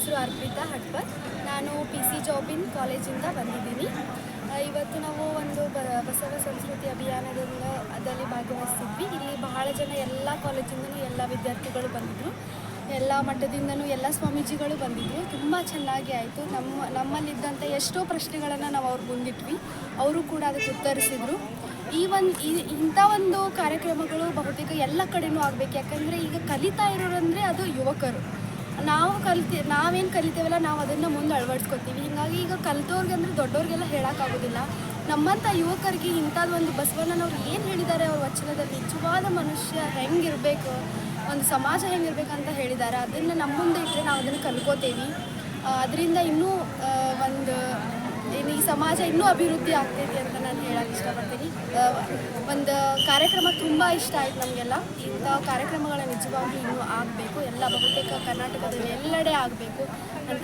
ಹೆಸರು ಅರ್ಪಿತಾ ಹಟ್ಪತ್ ನಾನು P C ಜಾಬಿನ್ ಕಾಲೇಜಿಂದ ಬಂದಿದ್ದೀನಿ. ಇವತ್ತು ನಾವು ಒಂದು ಬಸವ ಸಂಸ್ಕೃತಿ ಅಭಿಯಾನದಿಂದ ಅದರಲ್ಲಿ ಭಾಗವಹಿಸಿದ್ವಿ. ಇಲ್ಲಿ ಬಹಳ ಜನ ಎಲ್ಲ ಕಾಲೇಜಿಂದಲೂ ಎಲ್ಲ ವಿದ್ಯಾರ್ಥಿಗಳು ಬಂದಿದ್ದರು ಎಲ್ಲ ಮಟ್ಟದಿಂದಲೂ ಎಲ್ಲ ಸ್ವಾಮೀಜಿಗಳು ಬಂದಿದ್ದರು ತುಂಬ ಚೆನ್ನಾಗಿ ಆಯಿತು. ನಮ್ಮ ನಮ್ಮಲ್ಲಿದ್ದಂಥ ಎಷ್ಟೋ ಪ್ರಶ್ನೆಗಳನ್ನು ನಾವು ಅವ್ರು ಮುಂದಿಟ್ವಿ. ಅವರು ಕೂಡ ಅದಕ್ಕೆ ಉತ್ತರಿಸಿದರು. ಈ ಒಂದು ಈ, ಇಂಥ ಒಂದು ಕಾರ್ಯಕ್ರಮಗಳು ಬಹುತೇಕ ಎಲ್ಲ ಕಡೆಯೂ ಆಗಬೇಕು. ಯಾಕಂದರೆ ಈಗ ಕಲಿತಾ ಇರೋರಂದರೆ ಅದು ಯುವಕರು. ನಾವು ಕಲ್ತಿ, ನಾವೇನು ಕಲಿತೇವಲ್ಲ ನಾವು ಅದನ್ನು ಮುಂದೆ ಅಳವಡಿಸ್ಕೊತೀವಿ. ಹೀಗಾಗಿ ಈಗ ಕಲಿತವ್ರಿಗೆ ಅಂದರೆ ದೊಡ್ಡವ್ರಿಗೆಲ್ಲ ಹೇಳೋಕ್ಕಾಗೋದಿಲ್ಲ. ನಮ್ಮಂಥ ಯುವಕರಿಗೆ ಇಂಥದ್ದು ಒಂದು ಬಸವಣ್ಣನವ್ರು ಏನು ಹೇಳಿದ್ದಾರೆ ಅವ್ರ ವಚನದಲ್ಲಿ? ನಿಜವಾದ ಮನುಷ್ಯ ಹೆಂಗಿರಬೇಕು? ಒಂದು ಸಮಾಜ ಹೆಂಗಿರ್ಬೇಕಂತ ಹೇಳಿದ್ದಾರೆ ಅದನ್ನು ನಮ್ಮ ಮುಂದೆ ಇಟ್ಟರೆ ನಾವು ಅದನ್ನು ಕಲ್ಕೋತೇವೆ. ಅದರಿಂದ ಇನ್ನೂ ಒಂದು ಏನು ಈ ಸಮಾಜ ಇನ್ನೂ ಅಭಿವೃದ್ಧಿ ಆಗ್ತೈತಿ ಅಂತ ನಾನು ಹೇಳಕ್ಕೆ ಕಾರ್ಯಕ್ರಮ ತುಂಬ ಇಷ್ಟ ಆಯ್ತು ನಮಗೆಲ್ಲ. ಇಂಥ ಕಾರ್ಯಕ್ರಮಗಳ ನಿಜವಾಗಿ ಇನ್ನೂ ಆಗಬೇಕು. ಎಲ್ಲ ಬಹುತೇಕ ಕರ್ನಾಟಕದಲ್ಲಿ ಎಲ್ಲೆಡೆ ಆಗಬೇಕು ಅಂತ